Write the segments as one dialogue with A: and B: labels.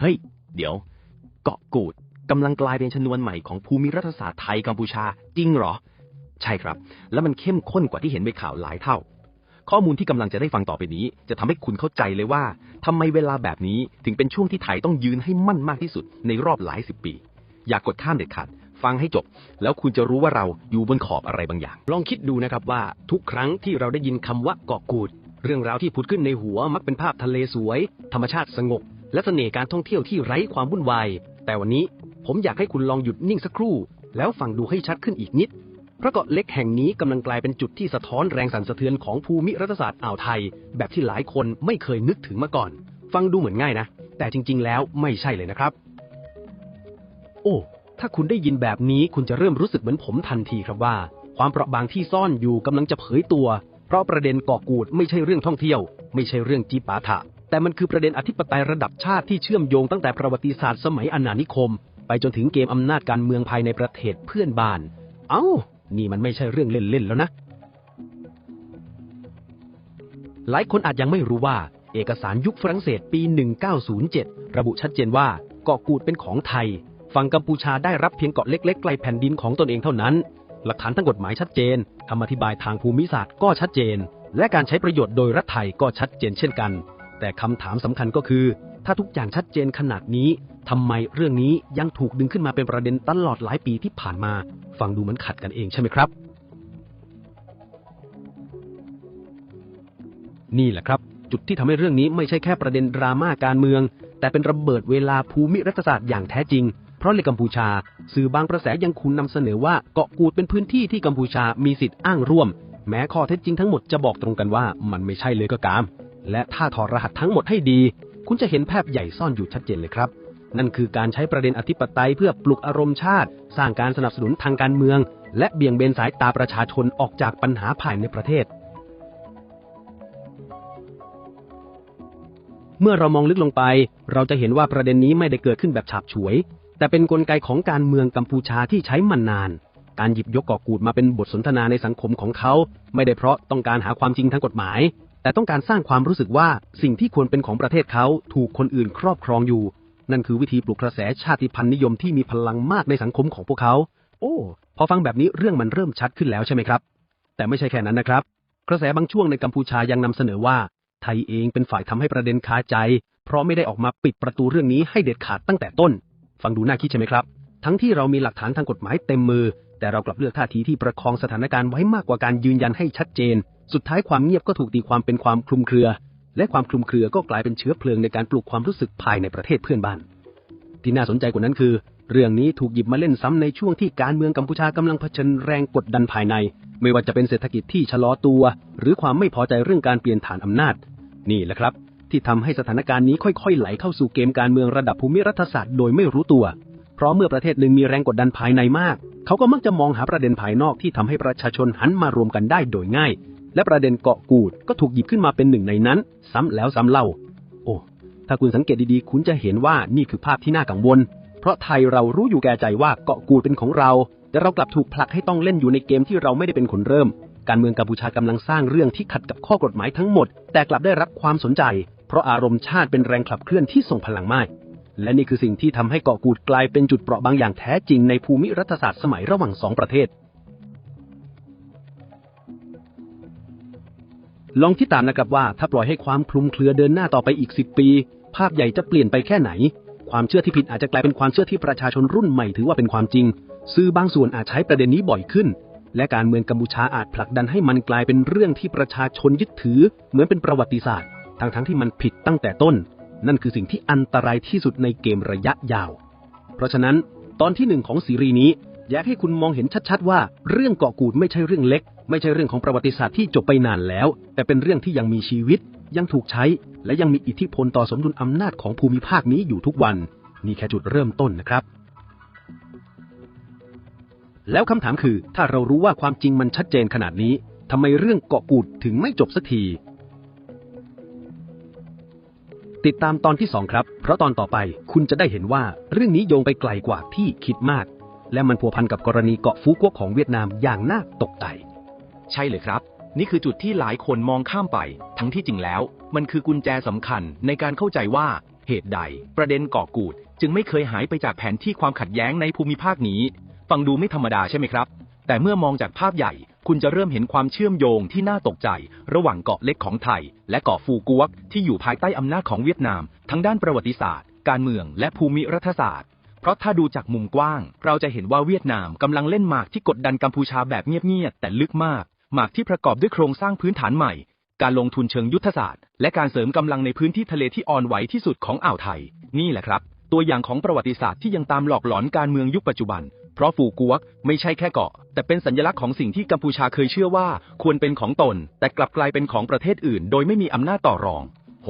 A: เฮ้ย เดี๋ยว เกาะกูดกำลังกลายเป็นชนวนใหม่ของภูมิรัฐศาสตร์ไทยกัมพูชาจริงเหรอ ใช่ครับ และมันเข้มข้นกว่าที่เห็นในข่าวหลายเท่า ข้อมูลที่กำลังจะได้ฟังต่อไปนี้ จะทำให้คุณเข้าใจเลยว่าทำไมเวลาแบบนี้ถึงเป็นช่วงที่ไทยต้องยืนให้มั่นมากที่สุดในรอบหลายสิบปี อย่ากกดข้ามเด็ดขาดฟังให้จบ แล้วคุณจะรู้ว่าเราอยู่บนขอบอะไรบางอย่าง
B: ลองคิดดูนะครับว่าทุกครั้งที่เราได้ยินคำว่าเกาะกูด เรื่องราวที่ผุดขึ้นในหัวมักเป็นภาพทะเลสวย ธรรมชาติสงบ และเสน่ห์การท่องเที่ยวที่ไร้ความวุ่นวาย แต่วันนี้ผมอยากให้คุณลองหยุดนิ่งสักครู่ แล้วฟังดูให้ชัดขึ้นอีกนิด เพราะเกาะเล็กแห่งนี้กำลังกลายเป็นจุดที่สะท้อนแรงสั่นสะเทือนของภูมิรัฐศาสตร์อ่าวไทย แบบที่หลายคนไม่เคยนึกถึงมาก่อน ฟังดูเหมือนง่ายนะ แต่จริง ๆ แล้วไม่ใช่เลยนะครับ โอ้ ถ้าคุณได้ยินแบบนี้คุณจะเริ่มรู้สึกเหมือนผมทันทีครับว่า ความเปราะบางที่ซ่อนอยู่กำลังจะเผยตัว เพราะประเด็นก่อกูดไม่ใช่เรื่องท่องเที่ยว ไม่ใช่เรื่องจีปาถะ แต่มันคือประเด็นอธิปไตยระดับชาติที่เชื่อมโยงตั้งแต่ประวัติศาสตร์สมัยอาณานิคม ไปจนถึงเกมอำนาจการเมืองภายในประเทศเพื่อนบ้าน เอ้า นี่มันไม่ใช่เรื่องเล่นๆแล้วนะ หลายคนอาจยังไม่รู้ว่า เอกสารยุคฝรั่งเศสปี 1907 ระบุชัดเจนว่าเกาะกูดเป็นของไทย ฝั่งกัมพูชาได้รับเพียงเกาะเล็กๆไกลแผ่นดินของตนเองเท่านั้น หลักฐานทางกฎหมายชัดเจนคำอธิบายทางภูมิศาสตร์ก็ชัดเจน และการใช้ประโยชน์โดยรัฐไทยก็ชัดเจนเช่นกัน แต่คำถามสำคัญก็คือ ถ้าทุกอย่างชัดเจนขนาดนี้ทำไมเรื่องนี้ยังถูกดึงขึ้นมาเป็นประเด็นตลอดหลายปีที่ผ่านมา ฟังดูเหมือนขัดกันเองใช่ไหมครับ นี่แหละครับ จุดที่ทำให้เรื่องนี้ไม่ใช่แค่ประเด็นดราม่าการเมือง แต่เป็นระเบิดเวลาภูมิรัฐศาสตร์อย่างแท้จริงเพราะในกัมพูชา สื่อบางกระแสยังคุณนำเสนอว่าเกาะกูดเป็นพื้นที่ที่กัมพูชามีสิทธิ์อ้างร่วม แม้ข้อเท็จจริงทั้งหมดจะบอกตรงกันว่ามันไม่ใช่เลยก็ตาม และถ้าถอดรหัสทั้งหมดให้ดี คุณจะเห็นแภาพใหญ่ซ่อนอยู่ชัดเจนเลยครับ นั่นคือการใช้ประเด็นอธิปไตยเพื่อปลุกอารมณ์ชาติ สร้างการสนับสนุนทางการเมือง และเบี่ยงเบนสายตาประชาชนออกจากปัญหาภายในประเทศ เมื่อเรามองลึกลงไป เราจะเห็นว่าประเด็นนี้ไม่ได้เกิดขึ้นแบบฉาบฉวย แต่เป็นนกลไกของการเมืองกัมพูชาที่ใช้มานานการหยิบยกเกาะกูดมาเป็นบทสนทนาในสังคมของเขา ไม่ได้เพราะต้องการหาความจริงทางกฎหมาย แต่ต้องการสร้างความรู้สึกว่าสิ่งที่ควรเป็นของประเทศเขาถูกคนอื่นครอบครองอยู่ นั่นคือวิธีปลุกกระแสชาติพันธุ์นิยมที่มีพลังมากในสังคมของพวกเขา โอ้ พอฟังแบบนี้เรื่องมันเริ่มชัดขึ้นแล้วใช่ไหมครับ แต่ไม่ใช่แค่นั้นนะครับ กระแสบางช่วงในกัมพูชายังนำเสนอว่า ไทยเองเป็นฝ่ายทำให้ประเด็นคาใจ เพราะไม่ได้ออกมาปิดประตูเรื่องนี้ให้เด็ดขาดตั้งแต่ต้น ฟังดูน่าคิดใช่ไหมครับ ทั้งที่เรามีหลักฐานทางกฎหมายเต็มมือ แต่เรากลับเลือกท่าทีที่ประคองสถานการณ์ไว้มากกว่าการยืนยันให้ชัดเจน สุดท้ายความเงียบก็ถูกตีความเป็นความคลุมเครือ และความคลุมเครือก็กลายเป็นเชื้อเพลิงในการปลุกความรู้สึกภายในประเทศเพื่อนบ้าน ที่น่าสนใจกว่านั้นคือ เรื่องนี้ถูกหยิบมาเล่นซ้ำในช่วงที่การเมืองกัมพูชากำลังเผชิญแรงกดดันภายใน ไม่ว่าจะเป็นเศรษฐกิจที่ชะลอตัว หรือความไม่พอใจเรื่องการเปลี่ยนฐานอำนาจ นี่แหละครับ ที่ทำให้สถานการณ์นี้ค่อยๆ ไหลเข้าสู่เกมการเมืองระดับภูมิรัฐศาสตร์โดยไม่รู้ตัว เพราะเมื่อประเทศหนึ่งมีแรงกดดันภายในมาก เขาก็มักจะมองหาประเด็นภายนอกที่ทำให้ประชาชนหันมารวมกันได้โดยง่าย และประเด็นเกาะกูดก็ถูกหยิบขึ้นมาเป็นหนึ่งในนั้น ซ้ำแล้วซ้ำเล่า โอ้ ถ้าคุณสังเกตดีๆ คุณจะเห็นว่านี่คือภาพที่น่ากังวล เพราะไทยเรารู้อยู่แก่ใจว่าเกาะกูดเป็นของเรา แต่เรากลับถูกผลักให้ต้องเล่นอยู่ในเกมที่เราไม่ได้เป็นคนเริ่ม การเมืองกัมพูชากำลังสร้างเรื่องที่ขัดกับข้อกฎหมายทั้งหมด แต่กลับได้รับความสนใจ เพราะอารมณ์ชาติเป็นแรงขับเคลื่อนที่ส่งพลังมากและนี่คือสิ่งที่ทำให้เกาะกูดกลายเป็นจุดเปราะบางอย่างแท้จริงในภูมิรัฐศาสตร์สมัยระหว่างสองประเทศ ลองคิดตามนะครับว่าถ้าปล่อยให้ความคลุมเครือเดินหน้าต่อไปอีกสิบปี ภาพใหญ่จะเปลี่ยนไปแค่ไหน ความเชื่อที่ผิดอาจจะกลายเป็นความเชื่อที่ประชาชนรุ่นใหม่ถือว่าเป็นความจริง สื่อบางส่วนอาจใช้ประเด็นนี้บ่อยขึ้น และการเมืองกัมพูชาอาจผลักดันให้มันกลายเป็นเรื่องที่ประชาชนยึดถือ เหมือนเป็นประวัติศาสตร์ ทั้งทั้งที่มันผิดตั้งแต่ต้น นั่นคือสิ่งที่อันตรายที่สุดในเกมระยะยาว เพราะฉะนั้น ตอนที่หนึ่งของซีรีส์นี้อยากให้คุณมองเห็นชัดๆว่า เรื่องเกาะกูดไม่ใช่เรื่องเล็ก ไม่ใช่เรื่องของประวัติศาสตร์ที่จบไปนานแล้ว แต่เป็นเรื่องที่ยังมีชีวิต ยังถูกใช้ และยังมีอิทธิพลต่อสมดุลอำนาจของภูมิภาคนี้อยู่ทุกวัน นี่แค่จุดเริ่มต้นนะครับ แล้วคำถามคือ ถ้าเรารู้ว่าความจริงมันชัดเจนขนาดนี้ทำไมเรื่องเกาะกูดถึงไม่จบสักทีติดตามตอนที่ 2 ครับ เพราะตอนต่อไปคุณจะได้เห็นว่าเรื่องนี้โยงไปไกลกว่าที่คิดมาก และมันพัวพันกับกรณีเกาะฟูกวกของเวียดนามอย่างน่าตกใจ
A: ใช่เลยครับ นี่คือจุดที่หลายคนมองข้ามไป ทั้งที่จริงแล้ว มันคือกุญแจสำคัญในการเข้าใจว่า
B: เหตุใด ประเด็นเกาะกูด จึงไม่เคยหายไปจากแผนที่ความขัดแย้งในภูมิภาคนี้ ฟังดูไม่ธรรมดาใช่ไหมครับ แต่เมื่อมองจากภาพใหญ่ คุณจะเริ่มเห็นความเชื่อมโยงที่น่าตกใจ ระหว่างเกาะเล็กของไทย และเกาะฟูกวกที่อยู่ภายใต้อำนาจของเวียดนาม ทั้งด้านประวัติศาสตร์ การเมืองและภูมิรัฐศาสตร์ เพราะถ้าดูจากมุมกว้าง เราจะเห็นว่าเวียดนามกำลังเล่นหมากที่กดดันกัมพูชาแบบเงียบๆแต่ลึกมาก หมากที่ประกอบด้วยโครงสร้างพื้นฐานใหม่ การลงทุนเชิงยุทธศาสตร์ และการเสริมกำลังในพื้นที่ทะเลที่อ่อนไหวที่สุดของอ่าวไทย นี่แหละครับ ตัวอย่างของประวัติศาสตร์ที่ยังตามหลอกหลอนการเมืองยุคปัจจุบัน เพราะฟูกวกไม่ใช่แค่เกาะ แต่เป็นสัญลักษณ์ของสิ่งที่กัมพูชาเคยเชื่อว่า ควรเป็นของตน แต่กลับกลายเป็นของประเทศอื่น โดยไม่มีอำนาจต่อรอง โห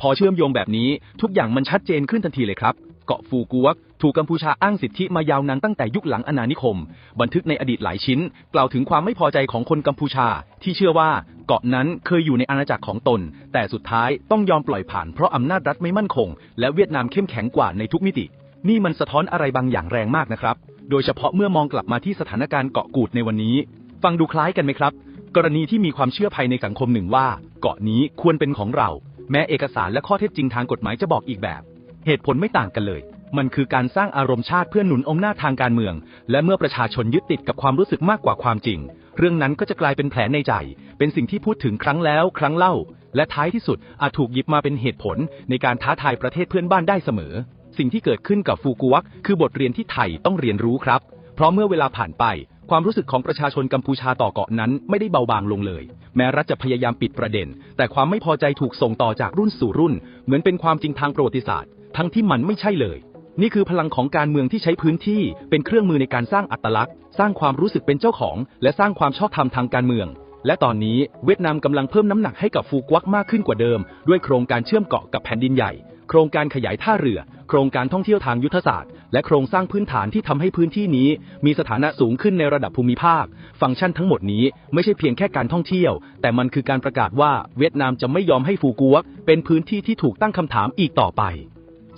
B: พอเชื่อมโยงแบบนี้ ทุกอย่างมันชัดเจนขึ้นทันทีเลยครับ เกาะฟูกวกถูกกัมพูชาอ้างสิทธิมายาวนานตั้งแต่ยุคหลังอาณานิคม บันทึกในอดีตหลายชิ้น กล่าวถึงความไม่พอใจของคนกัมพูชา ที่เชื่อว่าเกาะนั้นเคยอยู่ในอาณาจักรของตน แต่สุดท้ายต้องยอมปล่อยผ่านเพราะอำนาจรัฐไม่มั่นคง และเวียดนามเข้มแข็งกว่าในทุกมิติ นี่มันสะท้อนอะไรบางอย่างแรงมากนะครับ โดยเฉพาะเมื่อมองกลับมาที่สถานการณ์เกาะกูดในวันนี้ ฟังดูคล้ายกันไหมครับ กรณีที่มีความเชื่อภายในสังคมหนึ่งว่า เกาะนี้ควรเป็นของเรา แม้เอกสารและข้อเท็จจริงทางกฎหมายจะบอกอีกแบบ เหตุผลไม่ต่างกันเลย มันคือการสร้างอารมณ์ชาติเพื่อหนุนอำนาทางการเมือง และเมื่อประชาชนยึดติดกับความรู้สึกมากกว่าความจริง เรื่องนั้นก็จะกลายเป็นแผลในใจ เป็นสิ่งที่พูดถึงครั้งแล้ว ครั้งเล่า และท้ายที่สุดอาจถูกหยิบมาเป็นเหตุผล ในการท้าทายประเทศเพื่อนบ้านได้เสมอ สิ่งที่เกิดขึ้นกับฟูกุวักคือบทเรียนที่ไทยต้องเรียนรู้ครับ เพราะเมื่อเวลาผ่านไปความรู้สึกของประชาชนกัมพูชาต่อเกาะนั้นไม่ได้เบาบางลงเลย แม้รัฐจะพยายามปิดประเด็น แต่ความไม่พอใจถูกส่งต่อจากรุ่นสู่รุ่น เหมือนเป็นความจริงทางประวัติศาสตร์ ทั้งที่มันไม่ใช่เลย นี่คือพลังของการเมืองที่ใช้พื้นที่เป็นเครื่องมือในการสร้างอัตลักษณ์ สร้างความรู้สึกเป็นเจ้าของ และสร้างความชอบธรรมทางการเมือง และตอนนี้เวียดนามกำลังเพิ่มน้ำหนักให้กับฟูกวักมากขึ้นกว่าเดิม ด้วยโครงการเชื่อมเกาะกับแผ่นดินใหญ่ โครงการขยายท่าเรือ โครงการท่องเที่ยวทางยุทธศาสตร์ และโครงสร้างพื้นฐานที่ทำให้พื้นที่นี้ มีสถานะสูงขึ้นในระดับภูมิภาค ฟังก์ชันทั้งหมดนี้ไม่ใช่เพียงแค่การท่องเที่ยว แต่มันคือการประกาศว่าเวียดนามจะไม่ยอมให้ฟูกวกเป็นพื้นที่ที่ถูกตั้งคำถามอีกต่อไป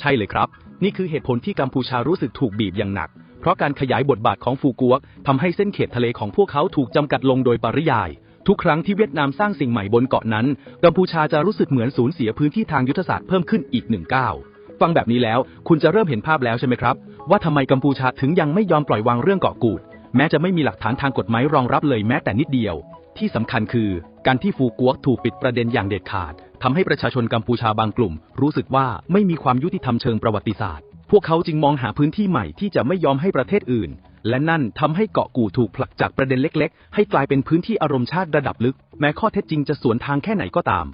B: ใช่เลยครับ นี่คือเหตุผลที่กัมพูชารู้สึกถูกบีบอย่างหนัก เพราะการขยายบทบาทของฟูกัวกทำให้เส้นเขตทะเลของพวกเขาถูกจำกัดลงโดยปริยาย ทุกครั้งที่เวียดนามสร้างสิ่งใหม่บนเกาะนั้น กัมพูชาจะรู้สึกเหมือนสูญเสียพื้นที่ทางยุทธศาสตร์เพิ่มขึ้นอีกหนึ่งก้าวฟังแบบนี้แล้ว คุณจะเริ่มเห็นภาพแล้วใช่ไหมครับ ว่าทำไมกัมพูชาถึงยังไม่ยอมปล่อยวางเรื่องเกาะกูด แม้จะไม่มีหลักฐานทางกฎหมายรองรับเลยแม้แต่นิดเดียว ที่สำคัญคือ การที่ฟูกัวกถูกปิดประเด็นอย่างเด็ดขาด ทำให้ประชาชนกัมพูชาบางกลุ่ม รู้สึกว่าไม่มีความยุติธรรมเชิงประวัติศาสตร์ พวกเขาจึงมองหาพื้นที่ใหม่ที่จะไม่ยอมให้ประเทศอื่น และนั่นทำให้เกาะกูดถูกผลักจากประเด็นเล็ก ๆ ให้กลายเป็นพื้นที่อารมณ์ชาติระดับลึก แม้ข้อเท็จจริงจะสวนทางแค่ไหนก็ตาม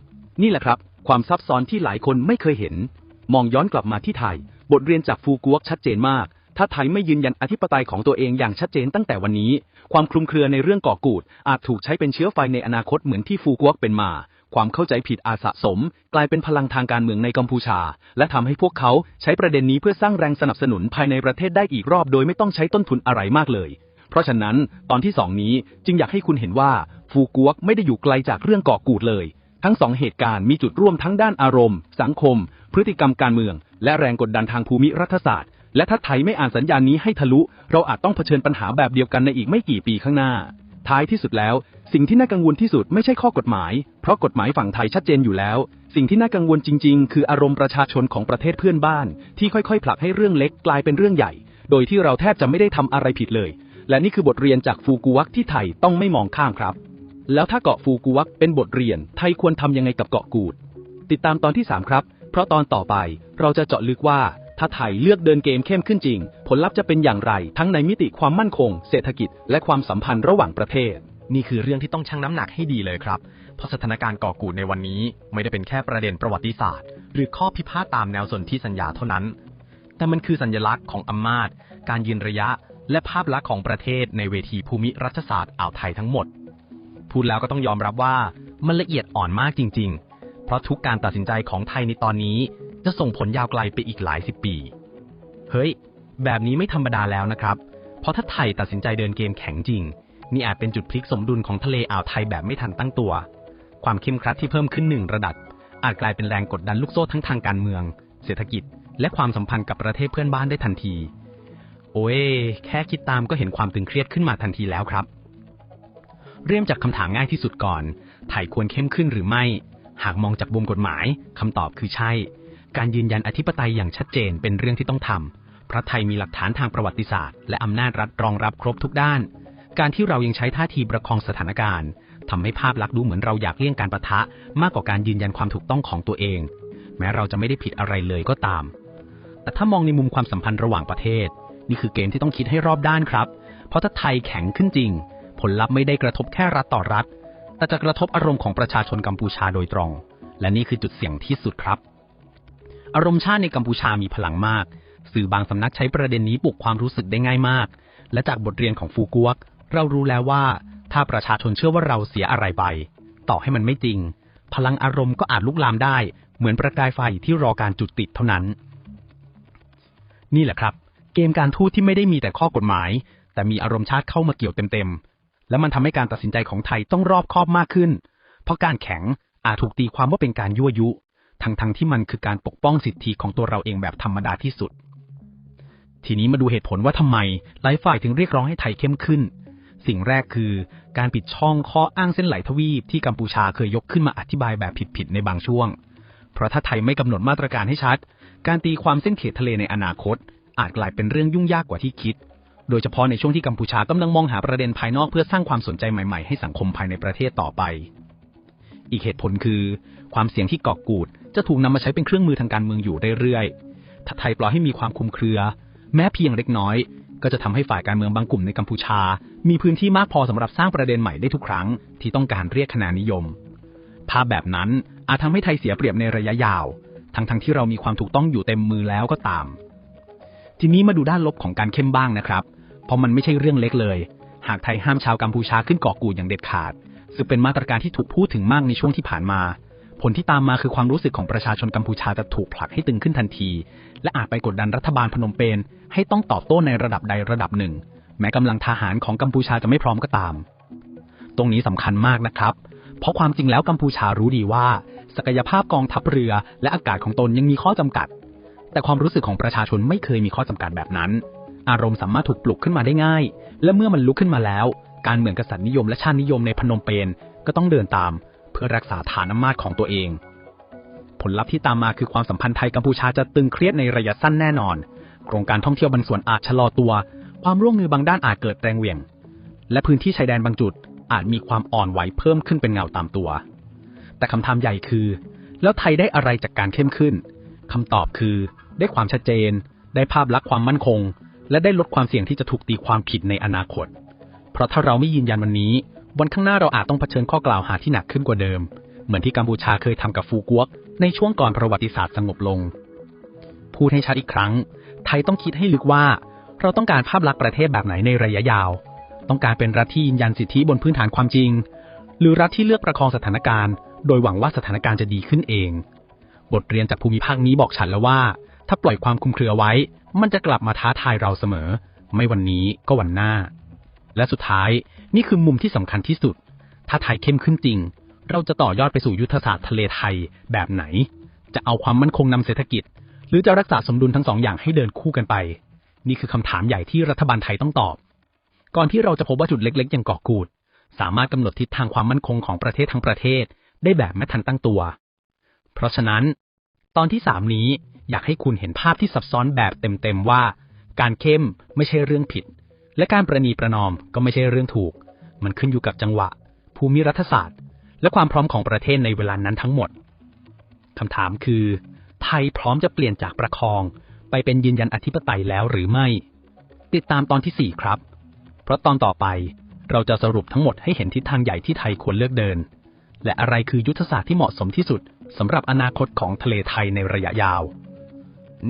B: นี่แหละครับ ความซับซ้อนที่หลายคนไม่เคยเห็น มองย้อนกลับมาที่ไทย บทเรียนจากฟูกวกชัดเจนมากถ้าไทยไม่ยืนยันอธิปไตยของตัวเองอย่างชัดเจนตั้งแต่วันนี้ ความคลุมเครือในเรื่องก่อกูดอาจถูกใช้เป็นเชื้อไฟในอนาคตเหมือนที่ฟูกวกเป็นมา ความเข้าใจผิดอาสะสม กลายเป็นพลังทางการเมืองในกัมพูชา และทำให้พวกเขาใช้ประเด็นนี้เพื่อสร้างแรงสนับสนุนภายในประเทศได้อีกรอบโดยไม่ต้องใช้ต้นทุนอะไรมากเลย เพราะฉะนั้นตอนที่สองนี้จึงอยากให้คุณเห็นว่าฟูกวกไม่ได้อยู่ไกลจากเรื่องก่อกูดเลย ทั้งสองเหตุการณ์มีจุดร่วมทั้งด้านอารมณ์ สังคม พฤติกรรมการเมือง และแรงกดดันทางภูมิรัฐศาสตร์ และถ้าไทยไม่อ่านสัญญาณนี้ให้ทะลุ เราอาจต้องเผชิญปัญหาแบบเดียวกันในอีกไม่กี่ปีข้างหน้า ท้ายที่สุดแล้ว สิ่งที่น่ากังวลที่สุดไม่ใช่ข้อกฎหมาย เพราะกฎหมายฝั่งไทยชัดเจนอยู่แล้ว สิ่งที่น่ากังวลจริง ๆ คืออารมณ์ประชาชนของประเทศเพื่อนบ้าน ที่ค่อยๆ ผลักให้เรื่องเล็กกลายเป็นเรื่องใหญ่ โดยที่เราแทบจะไม่ได้ทำอะไรผิดเลย และนี่คือบทเรียนจากฟูกุวักที่ไทยต้องไม่มองข้ามครับ แล้วถ้าเกาะฟูกุวักเป็นบทเรียน ไทยควรทำยังไงกับเกาะกูด ติดตามตอนที่ 3 ครับ เพราะตอนต่อไปเราจะเจาะลึกว่าถ้าไทยเลือกเดินเกมเข้มขึ้นจริง ผลลัพธ์จะเป็นอย่างไร ทั้งในมิติความมั่นคง เศรษฐกิจ และความสัมพันธ์ระหว่างประเทศ
C: นี่คือเรื่องที่ต้องชั่งน้ำหนักให้ดีเลยครับ เพราะสถานการณ์ก่อกูดในวันนี้ ไม่ได้เป็นแค่ประเด็นประวัติศาสตร์ หรือข้อพิพาทตามแนวสนธิสัญญาเท่านั้น แต่มันคือสัญลักษณ์ของอำนาจ การยืนระยะ และภาพลักษณ์ของประเทศในเวทีภูมิรัฐศาสตร์อ่าวไทยทั้งหมด พูดแล้วก็ต้องยอมรับว่ามันละเอียดอ่อนมากจริง ๆ เพราะทุกการตัดสินใจของไทยในตอนนี้ จะส่งผลยาวไกลไปอีกหลายสิบปี เฮ้ย แบบนี้ไม่ธรรมดาแล้วนะครับ เพราะถ้าไทยตัดสินใจเดินเกมแข็งจริง นี่อาจเป็นจุดพลิกสมดุลของทะเลอ่าวไทยแบบไม่ทันตั้งตัว ความเข้มขรัดที่เพิ่มขึ้นหนึ่งระดับ อาจกลายเป็นแรงกดดันลูกโซ่ทั้งทางการเมือง เศรษฐกิจ และความสัมพันธ์กับประเทศเพื่อนบ้านได้ทันที โอ้ยแค่คิดตามก็เห็นความตึงเครียดขึ้นมาทันทีแล้วครับ เริ่มจากคำถามง่ายที่สุดก่อนไทยควรเข้มขึ้นหรือไม่ หากมองจากมุมกฎหมายคำตอบคือใช่
B: การยืนยันอธิปไตยอย่างชัดเจนเป็นเรื่องที่ต้องทำเพราะไทยมีหลักฐานทางประวัติศาสตร์ และอำนาจรัฐรองรับครบทุกด้าน การที่เรายังใช้ท่าทีประคองสถานการณ์ทำให้ภาพลักษณ์ดูเหมือนเราอยากเลี่ยงการประทะ มากกว่าการยืนยันความถูกต้องของตัวเอง แม้เราจะไม่ได้ผิดอะไรเลยก็ตาม แต่ถ้ามองในมุมความสัมพันธ์ระหว่างประเทศ นี่คือเกมที่ต้องคิดให้รอบด้านครับ เพราะถ้าไทยแข็งขึ้นจริง ผลลัพธ์ไม่ได้กระทบแค่รัฐต่อรัฐ แต่จะกระทบอารมณ์ของประชาชนกัมพูชาโดยตรง และนี่คือจุดเสี่ยงที่สุดครับ อารมณ์ชาติในกัมพูชามีพลังมาก สื่อบางสำนักใช้ประเด็นนี้ปลุกความรู้สึกได้ง่ายมากและจากบทเรียนของฟูกวก เรารู้แล้วว่า ถ้าประชาชนเชื่อว่าเราเสียอะไรไป ต่อให้มันไม่จริง พลังอารมณ์ก็อาจลุกลามได้ เหมือนประกายไฟที่รอการจุดติดเท่านั้น นี่แหละครับ เกมการทูตที่ไม่ได้มีแต่ข้อกฎหมาย แต่มีอารมณ์ชาติเข้ามาเกี่ยวเต็มๆ และมันทำให้การตัดสินใจของไทยต้องรอบคอบมากขึ้น เพราะการแข็งอาจถูกตีความว่าเป็นการยั่วยุ ทั้งๆทที่มันคือการปกป้องสิทธิของตัวเราเองแบบธรรมดาที่สุดทีนี้มาดูเหตุผลว่าทำไมหลายฝ่ายถึงเรียกร้องให้ไทยเข้มขึ้น สิ่งแรกคือการปิดช่องข้ออ้างเส้นไหลทวีปที่กัมพูชาเคยยกขึ้นมาอธิบายแบบผิดๆในบางช่วง เพราะถ้าไทยไม่กำหนดมาตรการให้ชัด การตีความเส้นเขตทะเลในอนาคต อาจกลายเป็นเรื่องยุ่งยากกว่าที่คิด โดยเฉพาะในช่วงที่กัมพูชากำลังมองหาประเด็นภายนอกเพื่อสร้างความสนใจใหม่ๆให้สังคมภายในประเทศต่อไป อีกเหตุผลคือ ความเสี่ยงที่เกอกกูดจะถูกนำมาใช้เป็นเครื่องมือทางการเมืองอยู่เรื่อยๆถ้าไทยปล่อยให้มีความคุมเครือ แม้เพียงเล็กน้อย ก็จะทำให้ฝ่ายการเมืองบางกลุ่มในกัมพูชา มีพื้นที่มากพอสำหรับสร้างประเด็นใหม่ได้ทุกครั้ง ที่ต้องการเรียกคะแนนนิยม ภาพแบบนั้นอาจทำให้ไทยเสียเปรียบในระยะยาว ทั้งๆทที่เรามีความถูกต้องอยู่เต็มมือแล้วก็ตาม ทีนี้มาดูด้านลบของการเข้มบ้างนะครับ เพราะมันไม่ใช่เรื่องเล็กเลย หากไทยห้ามชาวกัมพูชาขึ้นเกาะกูดอย่างเด็ดขาด ซึ่งเป็นมาตรการที่ถูกพูดถึงมากในช่วงที่ผ่านมาผลที่ตามมาคือความรู้สึกของประชาชนกัมพูชาจะถูกผลักให้ตึงขึ้นทันที และอาจไปกดดันรัฐบาลพนมเปญ ให้ต้องตอบโต้ในระดับใดระดับหนึ่ง แม้กำลังทหารของกัมพูชาจะไม่พร้อมก็ตาม ตรงนี้สำคัญมากนะครับ เพราะความจริงแล้วกัมพูชารู้ดีว่า ศักยภาพกองทัพเรือและอากาศของตนยังมีข้อจำกัด แต่ความรู้สึกของประชาชนไม่เคยมีข้อจำกัดแบบนั้น อารมณ์สามารถถูกปลุกขึ้นมาได้ง่าย และเมื่อมันลุกขึ้นมาแล้ว การเมืองกษัตริย์นิยมและชาตินิยมในพนมเปญก็ต้องเดินตาม เพื่อรักษาฐานอำนาจของตัวเองผลลัพธ์ที่ตามมาคือความสัมพันธ์ไทยกัมพูชาจะตึงเครียดในระยะสั้นแน่นอน โครงการท่องเที่ยวบางส่วนอาจชะลอตัว ความร่วมมือบางด้านอาจเกิดแรงเหวี่ยง และพื้นที่ชายแดนบางจุดอาจมีความอ่อนไหวเพิ่มขึ้นเป็นเงาตามตัว แต่คำถามใหญ่คือ แล้วไทยได้อะไรจากการเข้มขึ้นคำตอบคือ ได้ความชัดเจน ได้ภาพลักษณ์ความมั่นคง และได้ลดความเสี่ยงที่จะถูกตีความผิดในอนาคต เพราะถ้าเราไม่ยืนยันวันนี้ วันข้างหน้าเราอาจต้องเผชิญข้อกล่าวหาที่หนักขึ้นกว่าเดิม เหมือนที่กัมพูชาเคยทำกับฟูกวก ในช่วงก่อนประวัติศาสตร์สงบลง พูดให้ชัดอีกครั้ง ไทยต้องคิดให้ลึกว่า เราต้องการภาพลักษณ์ประเทศแบบไหนในระยะยาว ต้องการเป็นรัฐที่ยืนยันสิทธิบนพื้นฐานความจริง หรือรัฐที่เลือกประคองสถานการณ์ โดยหวังว่าสถานการณ์จะดีขึ้นเอง บทเรียนจากภูมิภาคนี้บอกฉันแล้วว่า ถ้าปล่อยความคุมเครือไว้ มันจะกลับมาท้าทายเราเสมอ ไม่วันนี้ก็วันหน้า และสุดท้ายนี่คือมุมที่สำคัญที่สุด ถ้าไทยเข้มขึ้นจริง เราจะต่อยอดไปสู่ยุทธศาสตร์ทะเลไทยแบบไหน จะเอาความมั่นคงนำเศรษฐกิจ หรือจะรักษาสมดุลทั้งสองอย่างให้เดินคู่กันไป นี่คือคำถามใหญ่ที่รัฐบาลไทยต้องตอบ ก่อนที่เราจะพบว่าจุดเล็กๆ อย่างเกาะกูด สามารถกำหนดทิศทางความมั่นคงของประเทศทั้งประเทศ ได้แบบไม่ทันตั้งตัว เพราะฉะนั้น ตอนที่สามนี้อยากให้คุณเห็นภาพที่ซับซ้อนแบบเต็มๆว่า การเข้มไม่ใช่เรื่องผิด และการประนีประนอมก็ไม่ใช่เรื่องถูก มันขึ้นอยู่กับจังหวะ ภูมิรัฐศาสตร์ และความพร้อมของประเทศในเวลานั้นทั้งหมดคำถามคือ ไทยพร้อมจะเปลี่ยนจากประคอง ไปเป็นยืนยันอธิปไตยแล้วหรือไม่ ติดตามตอนที่ 4 ครับ เพราะตอนต่อไปเราจะสรุปทั้งหมดให้เห็นทิศทางใหญ่ที่ไทยควรเลือกเดิน และอะไรคือยุทธศาสตร์ที่เหมาะสมที่สุดสำหรับอนาคตของทะเลไทยในระยะยาว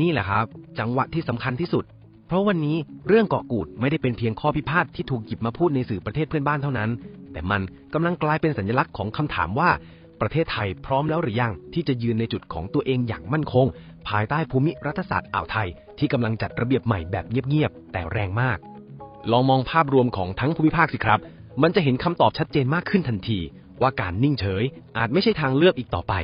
A: นี่แหละครับ จังหวะที่สำคัญที่สุด เพราะวันนี้เรื่องเกาะกูดไม่ได้เป็นเพียงข้อพิพาทที่ถูกหยิบมาพูดในสื่อประเทศเพื่อนบ้านเท่านั้น แต่มันกำลังกลายเป็นสัญลักษณ์ของคำถามว่า ประเทศไทยพร้อมแล้วหรือยังที่จะยืนในจุดของตัวเองอย่างมั่นคง ภายใต้ภูมิรัฐศาสตร์อ่าวไทย ที่กำลังจัดระเบียบใหม่แบบเงียบๆแต่แรงมาก ลองมองภาพรวมของทั้งภูมิภาคสิครับ มันจะเห็นคำตอบชัดเจนมากขึ้นทันที ว่าการนิ่งเฉย อาจไม่ใช่ทางเลือกอีกต่อไป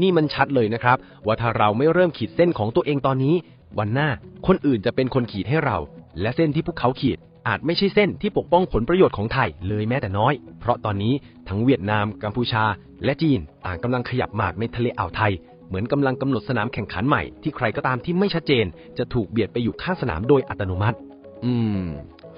A: นี่มันชัดเลยนะครับ ว่าถ้าเราไม่เริ่มขีดเส้นของตัวเองตอนนี้ วันหน้าคนอื่นจะเป็นคนขีดให้เรา และเส้นที่พวกเขาขีด อาจไม่ใช่เส้นที่ปกป้องผลประโยชน์ของไทยเลยแม้แต่น้อย เพราะตอนนี้ทั้งเวียดนาม กัมพูชา และจีน ต่างกำลังขยับหมากในทะเลอ่าวไทย
B: เหมือนกำลังกำหนดสนามแข่งขันใหม่ที่ใครก็ตามที่ไม่ชัดเจน จะถูกเบียดไปอยู่ข้างสนามโดยอัตโนมัติ อืม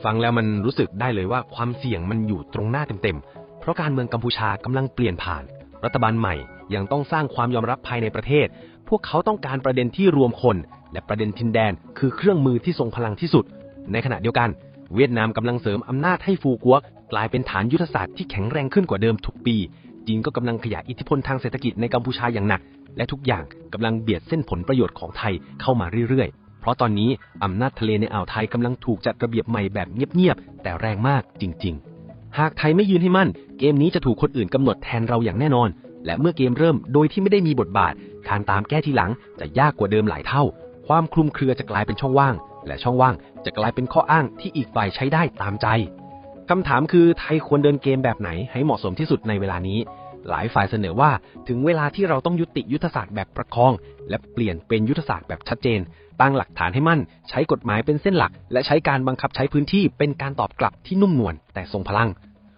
B: ฟังแล้วมันรู้สึกได้เลยว่าความเสี่ยงมันอยู่ตรงหน้าเต็มๆ เพราะการเมืองกัมพูชากำลังเปลี่ยนผ่าน รัฐบาลใหม่ยังต้องสร้างความยอมรับภายในประเทศ พวกเขาต้องการประเด็นที่รวมคน และประเด็นทินแดน คือเครื่องมือที่ทรงพลังที่สุด ในขณะเดียวกัน เวียดนามกำลังเสริมอำนาจให้ฟูกัวกลายเป็นฐานยุทธศาสตร์ที่แข็งแรงขึ้นกว่าเดิมทุกปี จีนก็กำลังขยายอิทธิพลทางเศรษฐกิจในกัมพูชาอย่างหนัก และทุกอย่างกำลังเบียดเส้นผลประโยชน์ของไทยเข้ามาเรื่อยๆ เพราะตอนนี้อำนาจทะเลในอ่าวไทยกำลังถูกจัดระเบียบใหม่แบบเงียบๆแต่แรงมากจริง ๆ หากไทยไม่ยืนให้มั่น เกมนี้จะถูกคนอื่นกำหนดแทนเราอย่างแน่นอน และเมื่อเกมเริ่มโดยที่ไม่ได้มีบทบาท การตามแก้ทีหลังจะยากกว่าเดิมหลายเท่า ความคลุมเครือจะกลายเป็นช่องว่าง และช่องว่างจะกลายเป็นข้ออ้างที่อีกฝ่ายใช้ได้ตามใจคำถามคือไทยควรเดินเกมแบบไหนให้เหมาะสมที่สุดในเวลานี้ หลายฝ่ายเสนอว่าถึงเวลาที่เราต้องยุติยุทธศาสตร์แบบประคอง และเปลี่ยนเป็นยุทธศาสตร์แบบชัดเจน ตั้งหลักฐานให้มั่น ใช้กฎหมายเป็นเส้นหลัก และใช้การบังคับใช้พื้นที่เป็นการตอบกลับที่นุ่มนวลแต่ทรงพลัง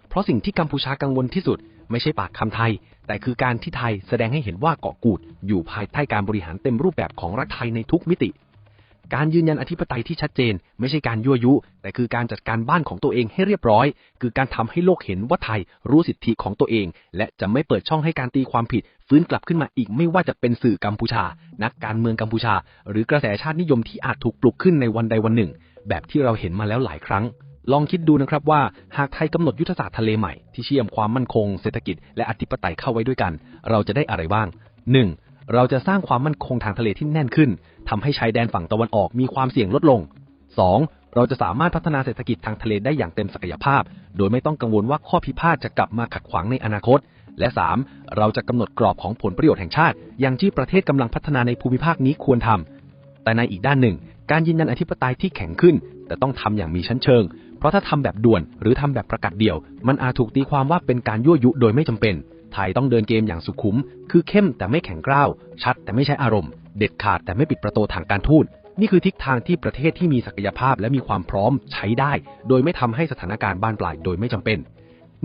B: เพราะสิ่งที่กัมพูชากังวลที่สุด ไม่ใช่ปากคำไทย แต่คือการที่ไทยแสดงให้เห็นว่าเกาะกูด อยู่ภายใต้การบริหารเต็มรูปแบบของรัฐไทยในทุกมิติ การยืนยันอธิปไตยที่ชัดเจน ไม่ใช่การยั่วยุ แต่คือการจัดการบ้านของตัวเองให้เรียบร้อย คือการทำให้โลกเห็นว่าไทยรู้สิทธิของตัวเอง และจะไม่เปิดช่องให้การตีความผิด ฟื้นกลับขึ้นมาอีกไม่ว่าจะเป็นสื่อกัมพูชา นักการเมืองกัมพูชา หรือกระแสชาตินิยมที่อาจถูกปลุกขึ้นในวันใดวันหนึ่ง แบบที่เราเห็นมาแล้วหลายครั้ง ลองคิดดูนะครับว่าหากไทยกำหนดยุทธศาสตร์ทะเลใหม่ที่เชื่อมความมั่นคงเศรษฐกิจและอธิปไตยเข้าไว้ด้วยกัน เราจะได้อะไรบ้าง 1. เราจะสร้างความมั่นคงทางทะเลที่แน่นขึ้นทำให้ชายแดนฝั่งตะวันออกมีความเสี่ยงลดลง 2. เราจะสามารถพัฒนาเศรษฐกิจทางทะเลได้อย่างเต็มศักยภาพ โดยไม่ต้องกังวลว่าข้อพิพาทจะกลับมาขัดขวางในอนาคต และ 3. เราจะกำหนดกรอบของผลประโยชน์แห่งชาติ อย่างที่ประเทศกำลังพัฒนาในภูมิภาคนี้ควรทำแต่ในอีกด้านหนึ่ง การยืนยันอธิปไตยที่แข็งขึ้น แต่ต้องทำอย่างมีชั้นเชิง ราะถ้าทำแบบด่วนหรือทำแบบประกาศเดี่ยว มันอาจถูกตีความว่าเป็นการยั่วยุโดยไม่จำเป็น ไทยต้องเดินเกมอย่างสุขุม คือเข้มแต่ไม่แข็งกร้าว ชัดแต่ไม่ใช้อารมณ์ เด็ดขาดแต่ไม่ปิดประตูทางการทูตนี่คือทิศทางที่ประเทศที่มีศักยภาพและมีความพร้อมใช้ได้ โดยไม่ทำให้สถานการณ์บานปลายโดยไม่จำเป็น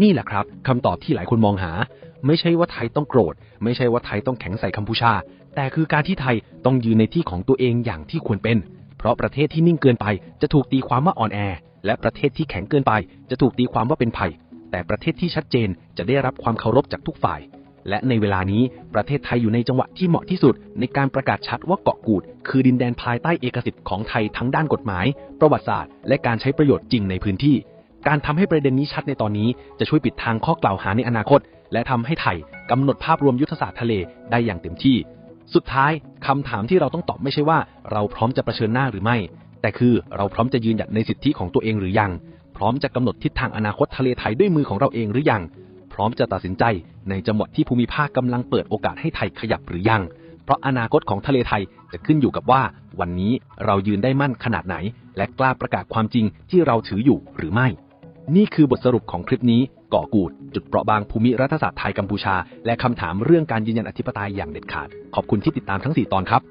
B: นี่แหละครับคำตอบที่หลายคนมองหา ไม่ใช่ว่าไทยต้องโกรธ ไม่ใช่ว่าไทยต้องแข็งใส่กัมพูชา แต่คือการที่ไทยต้องยืนในที่ของตัวเองอย่างที่ควรเป็น เพราะประเทศที่นิ่งเกินไปจะถูกตีความว่าอ่อนแอ และประเทศที่แข็งเกินไปจะถูกตีความว่าเป็นภัย แต่ประเทศที่ชัดเจนจะได้รับความเคารพจากทุกฝ่าย และในเวลานี้ประเทศไทยอยู่ในจังหวะที่เหมาะที่สุด ในการประกาศชัดว่าเกาะกูด คือดินแดนภายใต้เอกสิทธิ์ของไทยทั้งด้านกฎหมาย ประวัติศาสตร์ และการใช้ประโยชน์จริงในพื้นที่ การทำให้ประเด็นนี้ชัดในตอนนี้จะช่วยปิดทางข้อกล่าวหาในอนาคต และทำให้ไทยกำหนดภาพรวมยุทธศาสตร์ทะเลได้อย่างเต็มที่ สุดท้ายคำถามที่เราต้องตอบไม่ใช่ว่า เราพร้อมจะเผชิญหน้าหรือไม่ แต่คือเราพร้อมจะยืนหยัดในสิทธิของตัวเองหรือยัง พร้อมจะกำหนดทิศทางอนาคตทะเลไทยด้วยมือของเราเองหรือยัง พร้อมจะตัดสินใจในจังหวะที่ภูมิภาคกำลังเปิดโอกาสให้ไทยขยับหรือยัง เพราะอนาคตของทะเลไทยจะขึ้นอยู่กับว่า วันนี้เรายืนได้มั่นขนาดไหน และกล้าประกาศความจริงที่เราถืออยู่หรือไม่ นี่คือบทสรุปของคลิปนี้ก่อกูด จุดเปราะบางภูมิรัฐศาสตร์ไทยกัมพูชา และคำถามเรื่องการยืนยันอธิปไตยอย่างเด็ดขาด ขอบคุณที่ติดตามทั้ง 4 ตอนครับ